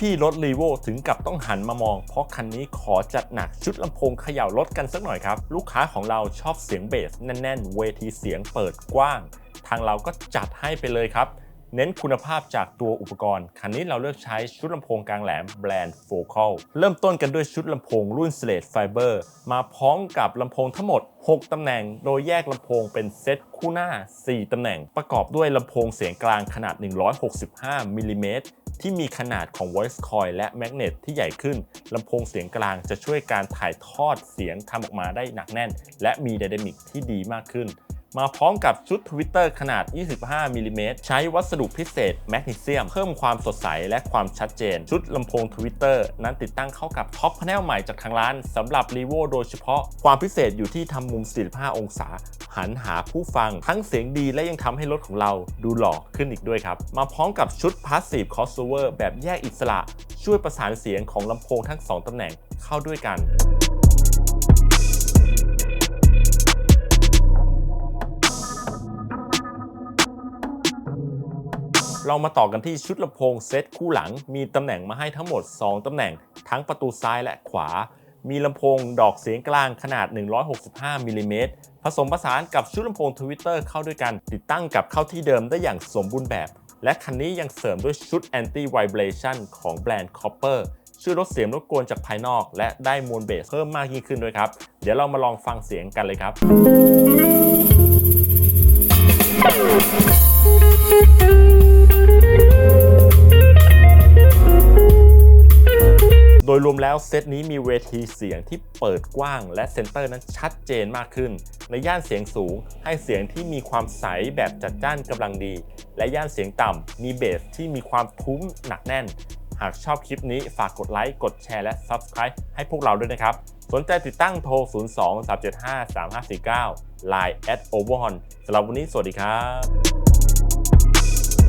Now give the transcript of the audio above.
พี่ๆรถรีโวถึงกับต้องหันมามอง เพราะคันนี้ขอจัดหนักชุดลำโพงเขย่ารถกันสักหน่อยครับ ลูกค้าของเราชอบเสียงเบสแน่นๆ เวทีเสียงเปิดกว้าง ทางเราก็จัดให้ไปเลยครับ เน้นคุณภาพจากตัวอุปกรณ์ คันนี้เราเลือกใช้ชุดลำโพงกลางแหลมแบรนด์ Focal เริ่มต้นกันด้วยชุดลำโพงรุ่น Slate Fiber มาพร้อมกับลำโพงทั้งหมด 6 ตำแหน่ง โดยแยกลำโพงเป็นเซตคู่หน้า 4 ตำแหน่ง ประกอบด้วยลำโพงเสียงกลางขนาด 165มิลลิเมตร ที่มีขนาดของ voice coil และ magnet ที่ใหญ่ขึ้นลำโพงเสียงกลางจะช่วยการถ่ายทอดเสียงทำออกมาได้หนักแน่น และมีไดนามิกที่ดีมากขึ้น มาพร้อมกับชุดทวิตเตอร์ขนาด 25 มิลลิเมตรใช้วัสดุพิเศษแมกนีเซียม เพิ่มความสดใสและความชัดเจน ชุดลำโพงทวิตเตอร์นั้นติดตั้งเข้ากับท็อปพาเนลใหม่จากทางร้านสำหรับ r e v o โดยเฉพาะความพิเศษอยู่ที่ทำมุม 45 องศา หันหาผู้ฟัง ทั้งเสียงดีและยังทำให้รถของเราดูหล่อขึ้นอีกด้วยครับ มาพร้อมกับชุด Passive Crossover แบบแยกอิสระ ช่วยประสานเสียงของลำโพงทั้งสองตำแหน่งเข้าด้วยกัน เรามาต่อกันที่ชุดลำโพงเซตคู่หลัง มีตำแหน่งมาให้ทั้งหมด 2 ตำแหน่ง ทั้งประตูซ้ายและขวา มีลำโพงดอกเสียงกลางขนาด 165มิลลิเมตรผสมผสานกับชุดลำโพงทวิตเตอร์เข้าด้วยกัน ติดตั้งกับเข้าที่เดิมได้อย่างสมบูรณ์แบบ และคันนี้ยังเสริมด้วยชุด Anti Vibration ของแบรนด์ Copper ช่วยลดเสียงรบกวนจากภายนอก และได้มวลเบสเพิ่มมากยิ่งขึ้นด้วยครับ เดี๋ยวเรามาลองฟังเสียงกันเลยครับ ยรวมแล้วเซตนี้มีเวทีเสียงที่เปิดกว้าง และเซนเตอร์นั้นชัดเจนมากขึ้น ในย่านเสียงสูงให้เสียงที่มีความใสแบบจัดจ้านกำลังดี และย่านเสียงต่ำมีเบสที่มีความทุ้มหนักแน่น หากชอบคลิปนี้ฝากกดไลค์ กดแชร์และ Subscribe ให้พวกเราด้วยนะครับ สนใจติดตั้งโทร 02 375 3549 Line at o v e r h o n สำหรับวันนี้สวัสดีครับ